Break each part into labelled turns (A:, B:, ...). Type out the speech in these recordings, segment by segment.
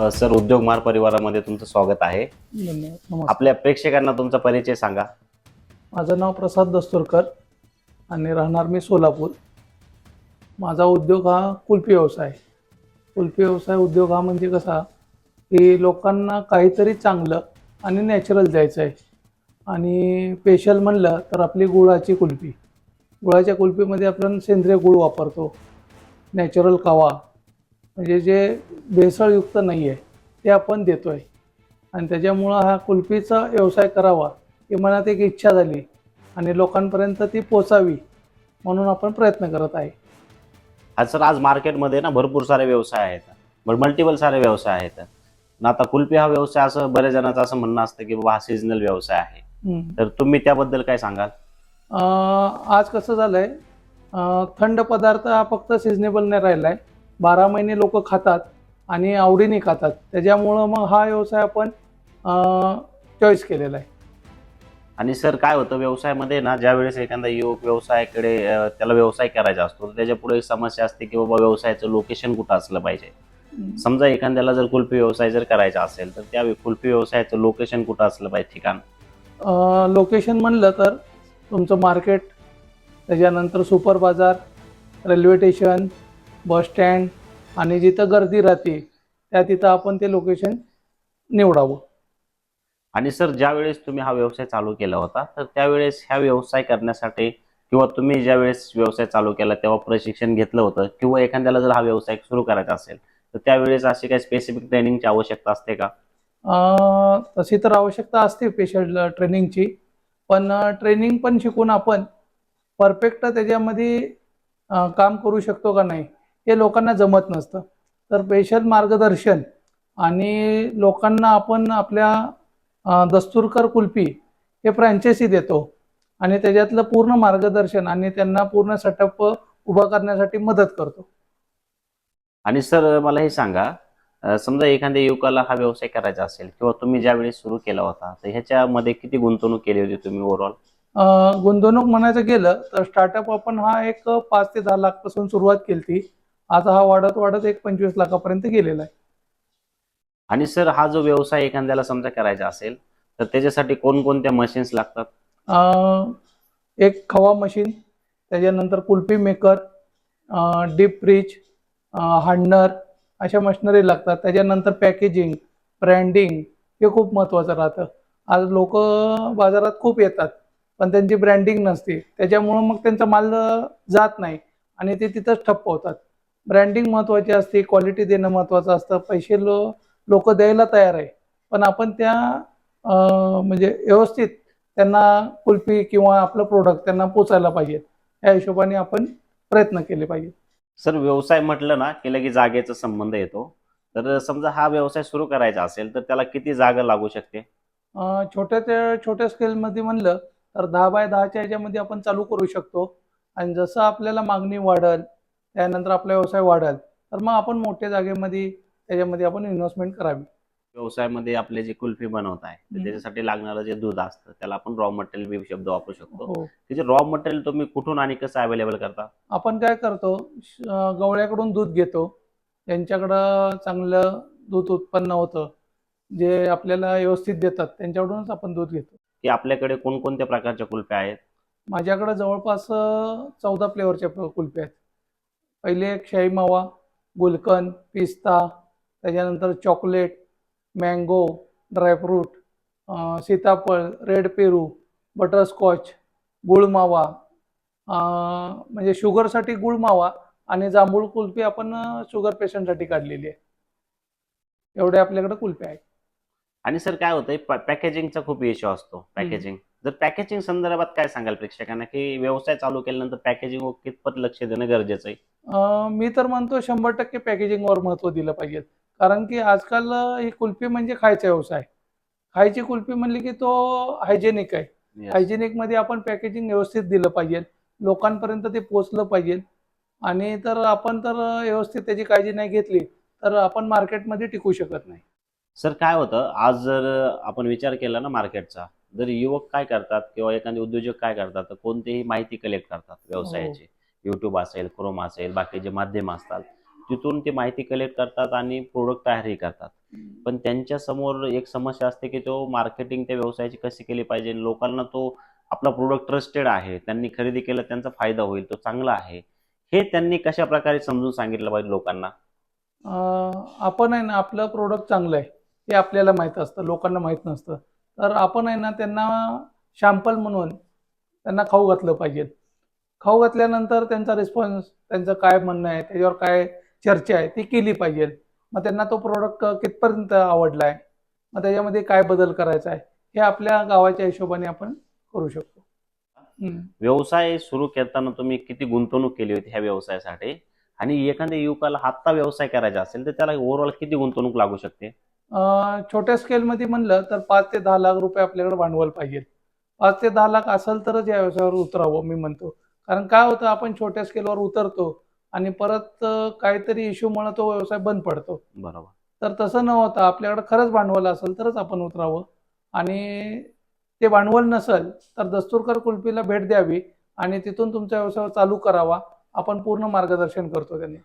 A: Sir उद्योग मार परिवारामध्ये तुमचं स्वागत आहे.
B: धन्यवाद. नमस्कार.
A: आपल्या प्रेक्षकांना तुमचा परिचय सांगा.
B: माझं नाव प्रसाद दस्तुरकर आणि राहणार मी सोलापूर. माझा उद्योग हा कुल्फी व्यवसाय. आहे. कुल्फी व्यवसाय उद्योग हा म्हणजे कसा की लोकांना काहीतरी चांगलं आणि नॅचरल द्यायचं आहे. आणि स्पेशल म्हणलं तर आपली गुळाची कुल्फी. गुळाच्या कुल्फीमध्ये आपण सेंद्रिय गुळ वापरतो. नॅचरल कावा म्हणजे जे भेसळयुक्त नाही आहे ते आपण देतो आहे आणि त्याच्यामुळं हा कुल्फीचा व्यवसाय करावा ही मनात एक इच्छा झाली. आणि लोकांपर्यंत ती पोचावी म्हणून आपण प्रयत्न करत आहे.
A: आज सर आज मार्केटमध्ये ना भरपूर सारे व्यवसाय आहेत. मल्टिपल सारे व्यवसाय आहेत. ना आता कुल्फी हा व्यवसाय असं बऱ्याच जणांचं असं म्हणणं असतं की बाबा हा सिजनल व्यवसाय आहे. तर तुम्ही त्याबद्दल काय सांगाल?
B: आज कसं झालं आहे थंड पदार्थ हा फक्त सिजनेबल नाही राहिला आहे बारा महिने लोक खातात आणि आवडीने खातात. त्याच्यामुळं मग हा व्यवसाय आपण चॉईस केलेला आहे.
A: आणि सर काय होतं? व्यवसायामध्ये ना ज्या वेळेस एखादा युवक व्यवसायाकडे त्याला व्यवसाय करायचा असतो त्याच्या पुढे एक समस्या असते की बाबा व्यवसायाचं लोकेशन कुठं असलं पाहिजे. समजा एखाद्याला जर कुल्फी व्यवसाय जर करायचा असेल तर त्या कुल्फी व्यवसायाचं लोकेशन कुठं असलं पाहिजे ठिकाण?
B: लोकेशन म्हणलं तर तुमचं मार्केट त्याच्यानंतर सुपर बाजार रेल्वे स्टेशन बस स्टँड आणि जिथं गर्दी राहते त्या तिथं आपण ते लोकेशन निवडावं.
A: आणि सर ज्या वेळेस तुम्ही हा व्यवसाय चालू केला होता तर त्यावेळेस ह्या व्यवसाय करण्यासाठी किंवा तुम्ही ज्या वेळेस व्यवसाय चालू केला तेव्हा प्रशिक्षण घेतलं होतं किंवा एखाद्याला जर हा व्यवसाय सुरू करायचा असेल तर त्यावेळेस अशी काही स्पेसिफिक ट्रेनिंगची आवश्यकता असते का?
B: तशी तर आवश्यकता असते पेशंट ट्रेनिंगची पण ट्रेनिंग पण शिकून आपण परफेक्ट त्याच्यामध्ये काम करू शकतो का नाही? हे लोकांना जमत नसतं. तर पेशंट मार्गदर्शन आणि लोकांना आपण आपल्या दस्तुरकर कुल्फी हे फ्रँचायसी देतो आणि त्याच्यातलं पूर्ण मार्गदर्शन आणि त्यांना पूर्ण सेटअप उभा करण्यासाठी मदत करतो.
A: आणि सर मला हे सांगा समजा एखाद्या युवकाला हा व्यवसाय करायचा असेल किंवा तुम्ही ज्या वेळेस सुरू केला होता तर ह्याच्यामध्ये किती गुंतवणूक केली होती तुम्ही ओव्हरऑल
B: गुंतवणूक म्हणायचं गेलं तर स्टार्टअप आपण हा एक पाच ते दहा लाखपासून सुरुवात केली ती आता हा वाढत वाढत एक पंचवीस लाखापर्यंत गेलेला आहे.
A: आणि सर हा जो व्यवसाय एखाद्याला समजा करायचा असेल तर त्याच्यासाठी कोणकोणत्या मशीन्स लागतात?
B: अं, एक खवा मशीन त्याच्यानंतर kulfi maker deep freeze hardener अशा मशिनरी लागतात. त्याच्यानंतर पॅकेजिंग ब्रँडिंग हे खूप महत्त्वाचं राहतं. आज लोक बाजारात खूप येतात पण त्यांची ब्रँडिंग नसते. त्याच्यामुळं मग त्यांचा माल अं, जात नाही आणि ते तिथंच ठप्प होतात. ब्रँडिंग महत्त्वाची असते क्वालिटी देणं महत्त्वाचं असतं. पैसे लो लोक द्यायला तयार आहे. पण आपण त्या म्हणजे व्यवस्थित त्यांना कुल्फी किंवा आपलं प्रोडक्ट त्यांना पोचायला पाहिजे या हिशोबाने आपण प्रयत्न केले पाहिजे
A: सर व्यवसाय म्हटलं ना की लगेच जागेचा संबंध येतो. तर समजा हा व्यवसाय सुरू करायचा असेल तर त्याला किती जागा लागू शकते?
B: छोट्या त्या छोट्या स्केलमध्ये म्हणलं तर दहा बाय दहाच्या ह्याच्यामध्ये आपण चालू करू शकतो. आणि जसं आपल्याला मागणी वाढल त्यानंतर आपला व्यवसाय वाढल. तर मग आपण मोठ्या जागेमध्ये त्याच्यामध्ये आपण इन्व्हेस्टमेंट करावी.
A: व्यवसायामध्ये आपले जे कुल्फी बनवत आहे तर. त्याच्यासाठी लागणारं जे दूध असतं त्याला आपण रॉ मटेरियल बी शब्द वापरू शकतो.
B: हो.
A: त्याचे रॉ मटेरियल तुम्ही कुठून आणि कसं अवेलेबल करता?
B: आपण काय करतो श- अं, गवळ्याकडून दूध घेतो. त्यांच्याकडं चांगलं दूध उत्पन्न होतं. जे आपल्याला व्यवस्थित देतात त्यांच्याकडूनच आपण दूध घेतो.
A: की आपल्याकडे कोणकोणत्या प्रकारच्या कुल्फ्या आहेत?
B: माझ्याकडे जवळपास चौदा फ्लेवरच्या कुल्फी आहेत. पहिले एक शाही मावा गुलकंद पिस्ता त्याच्यानंतर चॉकलेट मँगो ड्रायफ्रूट सीताफळ रेड पेरू बटरस्कॉच गुळ मावा अं, म्हणजे शुगरसाठी गुळ मावा आणि जांभूळ कुल्फी आपण शुगर पेशंटसाठी काढलेली आहे. एवढे आपल्याकडे कुल्फी आहेत.
A: आणि सर काय होतंय पॅकेजिंगचा खूप इश्यू असतो. पॅकेजिंग जर पॅकेजिंग संदर्भात काय सांगाल प्रेक्षकांना? की व्यवसाय चालू केल्यानंतर पॅकेजिंग कितपत लक्ष देणं गरजेचं आहे?
B: मी तर म्हणतो शंभर टक्के पॅकेजिंगवर महत्त्व दिलं पाहिजे. कारण की आजकाल ही कुल्फी म्हणजे खायचा व्यवसाय. खायची कुल्फी म्हणली की तो हायजेनिक आहे. हायजेनिकमध्ये आपण पॅकेजिंग व्यवस्थित दिलं पाहिजे. लोकांपर्यंत ते पोचलं पाहिजे. आणि तर आपण तर व्यवस्थित त्याची काळजी नाही घेतली तर आपण मार्केटमध्ये टिकू शकत नाही.
A: सर काय होतं आज जर आपण विचार केला ना मार्केटचा जर युवक काय करतात किंवा एखादे उद्योजक काय करतात तर कोणतीही माहिती कलेक्ट करतात व्यवसायाची. युट्यूब असेल क्रोम असेल बाकीचे माध्यम असतात तिथून ती माहिती कलेक्ट करतात आणि प्रोडक्ट तयारही करतात. पण त्यांच्यासमोर एक समस्या असते की तो मार्केटिंग त्या व्यवसायाची कशी केली पाहिजे लोकांना तो आपला प्रोडक्ट ट्रस्टेड आहे त्यांनी खरेदी केलं त्यांचा फायदा होईल तो चांगला आहे. हे त्यांनी कशा प्रकारे समजून सांगितलं पाहिजे लोकांना?
B: आपण आहे ना आपलं प्रोडक्ट चांगलं आहे हे आपल्याला माहीत असतं लोकांना माहीत नसतं. तर आपण आहे ना त्यांना शॅम्पल म्हणून त्यांना खाऊ घातलं पाहिजे. खाऊ घातल्यानंतर त्यांचा रिस्पॉन्स त्यांचं काय म्हणणं आहे त्याच्यावर काय चर्चा आहे ती केली पाहिजे. मग त्यांना तो प्रोडक्ट कितपर्यंत आवडला आहे मग त्याच्यामध्ये काय बदल करायचा आहे हे आपल्या गावाच्या हिशोबाने आपण करू शकतो.
A: व्यवसाय सुरू करताना तुम्ही किती गुंतवणूक केली होती ह्या व्यवसायासाठी? आणि एखाद्या युवकाला आत्ता व्यवसाय करायचा असेल तर त्याला ओव्हरऑल किती गुंतवणूक लागू शकते?
B: छोट्या स्केलमध्ये म्हणलं तर पाच ते दहा लाख रुपये आपल्याकडे भांडवल पाहिजे. पाच ते दहा लाख असेल तरच या व्यवसायावर उतरावं मी म्हणतो. कारण काय होतं आपण छोट्या स्केलवर उतरतो आणि परत काहीतरी इश्यूमुळे तो व्यवसाय बंद पडतो.
A: बरोबर.
B: तर तसं न होता आपल्याकडे खरंच भांडवल असेल तरच आपण उतरावं. आणि ते भांडवल नसेल तर दस्तूरकर कुल्फीला भेट द्यावी आणि तिथून तुमचा व्यवसाय चालू करावा. आपण पूर्ण मार्गदर्शन करतो त्यांनी.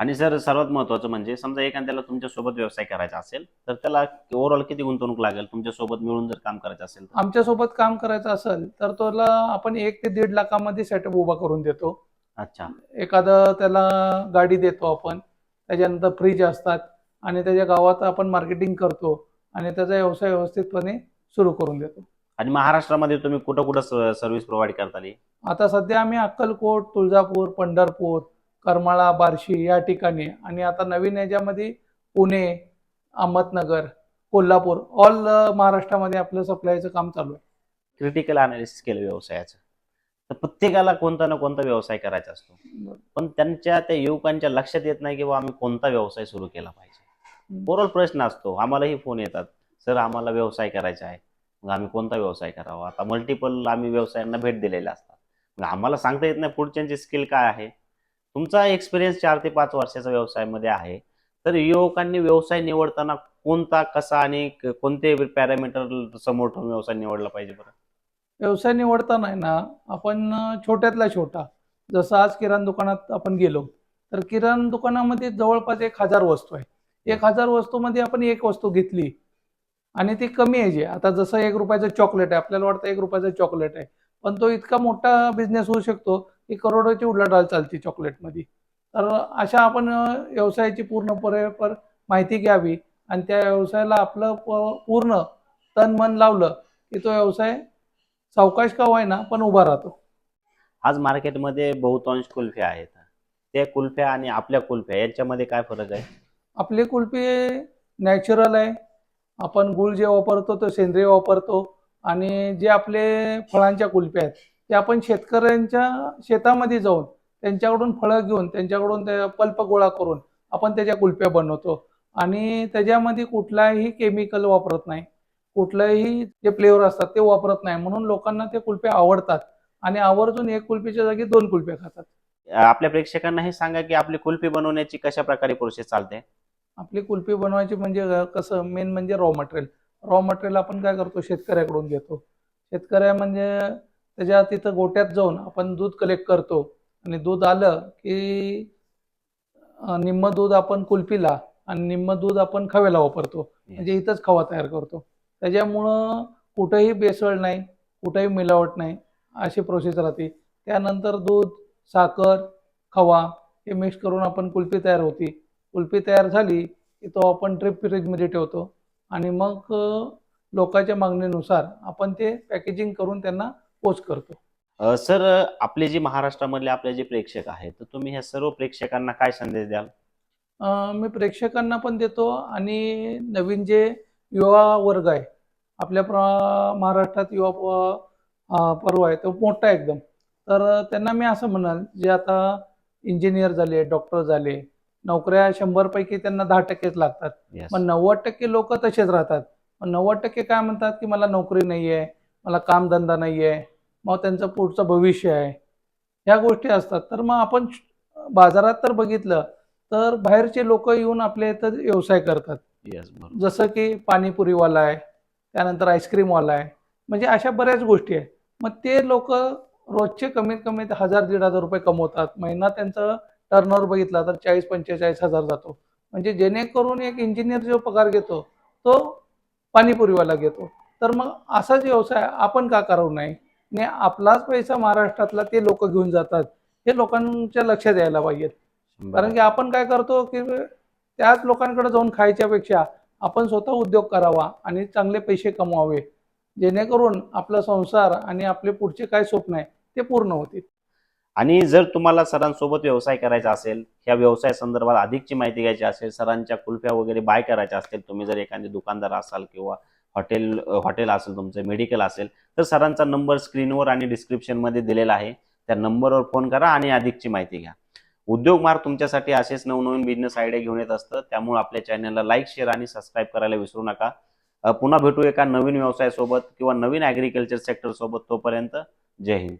A: आणि सर सर्वात महत्वाचं म्हणजे समजा एखाद्याला तुमच्यासोबत व्यवसाय करायचा असेल तर त्याला ओव्हरऑल किती गुंतवणूक लागेल? तुमच्यासोबत मिळून जर काम करायचं असेल तर?
B: आमच्यासोबत काम करायचं असेल तर त्याला आपण एक ते दीड लाखामध्ये सेटअप उभा करून देतो.
A: अच्छा.
B: एखादं त्याला गाडी देतो आपण त्याच्यानंतर फ्रीज असतात आणि त्याच्या गावात आपण मार्केटिंग करतो आणि त्याचा व्यवसाय व्यवस्थितपणे सुरू करून देतो.
A: आणि महाराष्ट्रामध्ये तुम्ही कुठं कुठं सर्व्हिस प्रोव्हाइड करता?
B: आता सध्या आम्ही अक्कलकोट तुळजापूर पंढरपूर करमाळा बार्शी या ठिकाणी. आणि आता नवीन याच्यामध्ये पुणे अहमदनगर कोल्हापूर ऑल महाराष्ट्रामध्ये आपलं सप्लायचं काम चालू आहे.
A: क्रिटिकल अनालिसिस केलं व्यवसायाचं. तर प्रत्येकाला कोणता ना कोणता व्यवसाय करायचा असतो. पण त्यांच्या त्या युवकांच्या लक्षात येत नाही की बा आम्ही कोणता व्यवसाय सुरू केला पाहिजे. ओव्हरऑल प्रश्न असतो. आम्हालाही फोन येतात. सर आम्हाला व्यवसाय करायचा आहे. मग आम्ही कोणता व्यवसाय करावा? आता मल्टिपल आम्ही व्यवसायांना भेट दिलेल्या असतात. मग आम्हाला सांगता येत नाही पुढच्यांची स्किल काय आहे. तुमचा एक्सपिरियन्स चार ते पाच वर्षाचा व्यवसायामध्ये आहे. तर युवकांनी व्यवसाय निवडताना कोणता कसा आणि कोणते पॅरामीटर समोर ठेवून व्यवसाय निवडला पाहिजे बरं?
B: व्यवसाय निवडताना ना आपण छोट्यातला छोटा. जसं आज किराणा दुकानात आपण गेलो तर किराणा दुकानामध्ये जवळपास एक हजार वस्तू आहे. एक हजार वस्तूमध्ये आपण एक वस्तू घेतली आणि ती कमी आहे जे. आता जसं एक रुपयाचं चॉकलेट आहे आपल्याला वाटतं एक रुपयाचं चॉकलेट आहे. पण तो इतका मोठा बिझनेस होऊ शकतो की करोडोची उलाढाल चालते चॉकलेटमध्ये. तर अशा आपण व्यवसायाची पूर्णपणे पर माहिती घ्यावी आणि त्या व्यवसायाला आपलं पूर्ण तन मन लावलं की तो व्यवसाय सावकाश का होईना पण उभा राहतो.
A: आज मार्केटमध्ये बहुतांश कुल्फ्या आहेत. त्या कुल्फ्या आणि आपल्या कुल्फ्या यांच्यामध्ये काय फरक आहे?
B: आपली कुल्फी नॅचरल आहे. आपण गुळ जे वापरतो तो सेंद्रिय वापरतो आणि जे आपले फळांच्या कुल्फ्या आहेत ते आपण शेतकऱ्यांच्या शेतामध्ये जाऊन त्यांच्याकडून फळं घेऊन त्यांच्याकडून ते पल्प गोळा करून आपण त्याच्या कुल्फ्या बनवतो. आणि त्याच्यामध्ये कुठलाही केमिकल वापरत नाही. कुठलंही जे फ्लेवर असतात ते वापरत नाही. म्हणून लोकांना ते कुल्फ्या आवडतात. आणि आवर्जून एक कुल्फीच्या जागी दोन कुल्फ्या खातात.
A: आपल्या प्रेक्षकांना हे सांगा की आपली कुल्फी बनवण्याची कशा प्रकारे प्रोसेस चालते?
B: आपली कुल्फी बनवायची म्हणजे कसं मेन म्हणजे रॉ मटेरियल रॉ मटेरियल आपण काय करतो? शेतकऱ्याकडून घेतो. शेतकऱ्या म्हणजे त्याच्या तिथं गोट्यात जाऊन आपण दूध कलेक्ट करतो. आणि दूध आलं की निम्म दूध आपण कुल्फीला आणि निम्म दूध आपण खव्याला वापरतो. म्हणजे इथंच खवा तयार करतो. त्याच्यामुळं कुठंही बेसळ नाही कुठंही मिलावट नाही अशी प्रोसेस राहते. त्यानंतर दूध साखर खवा हे मिक्स करून आपण कुल्फी तयार होती. कुल्फी तयार झाली की तो आपण ट्रिप फ्रीजमध्ये ठेवतो. आणि मग लोकांच्या मागणीनुसार आपण ते पॅकेजिंग करून त्यांना पोच करतो.
A: सर आपले जे महाराष्ट्रामधले आपले जे प्रेक्षक आहेत तर तुम्ही ह्या सर्व प्रेक्षकांना काय संदेश द्याल?
B: मी प्रेक्षकांना पण देतो आणि नवीन जे युवा वर्ग आहे आपल्या महाराष्ट्रात युवा पर्व आहे तो मोठा एकदम. तर त्यांना मी असं म्हणाल जे आता इंजिनियर झाले डॉक्टर झाले नोकऱ्या शंभरपैकी त्यांना दहा टक्केच लागतात.
A: Yes.
B: मग नव्वद टक्के लोक तसेच राहतात. मग नव्वद टक्के काय म्हणतात की मला नोकरी नाही आहे मला कामधंदा नाही आहे मग त्यांचं पुढचं भविष्य आहे. ह्या गोष्टी असतात. तर मग आपण बाजारात तर बघितलं तर बाहेरचे लोक येऊन आपल्या इथं व्यवसाय करतात.
A: Yes,
B: जसं की पाणीपुरीवाला आहे त्यानंतर आईस्क्रीमवाला आहे. म्हणजे अशा बऱ्याच गोष्टी आहेत. मग ते लोक रोजचे कमीत कमी हजार दीड हजार रुपये कमवतात. महिना त्यांचं टर्नओव्हर बघितला तर चाळीस पंचेचाळीस हजार जातो. म्हणजे जेणेकरून एक इंजिनियर जो पगार घेतो तो पाणीपुरीवाला घेतो. तर मग असाच व्यवसाय आपण का करू नये आणि आपलाच पैसा महाराष्ट्रातला ते लोक घेऊन जातात. हे लोकांच्या लक्षात यायला पाहिजे कारण की आपण काय करतो की त्याच लोकांकडे जाऊन खायच्या पेक्षा आपण स्वतः उद्योग करावा आणि चांगले पैसे कमवावे. जेणेकरून आपला संसार आणि आपले पुढचे काय स्वप्न आहे ते पूर्ण होतील.
A: आणि जर तुम्हाला सरांसोबत व्यवसाय करायचा असेल ह्या व्यवसाय संदर्भात अधिकची माहिती घ्यायची असेल सरांच्या कुल्फ्या वगैरे बाय करायच्या असतील तुम्ही जर एखादे दुकानदार असाल किंवा हॉटेल हॉटेल असेल तुमचं मेडिकल असेल तर सरांचा नंबर स्क्रीनवर आणि डिस्क्रिप्शनमध्ये दिलेला आहे. त्या नंबरवर फोन करा आणि अधिकची माहिती घ्या. उद्योग मार्ग तुमच्यासाठी असेच नवनवीन बिझनेस आयडिया घेऊन येत असतं. त्यामुळे आपल्या चॅनलला लाईक शेअर आणि सबस्क्राईब करायला विसरू नका. पुन्हा भेटू एका नवीन व्यवसायासोबत किंवा नवीन ॲग्रिकल्चर सेक्टर सोबत तोपर्यंत जय हिंद.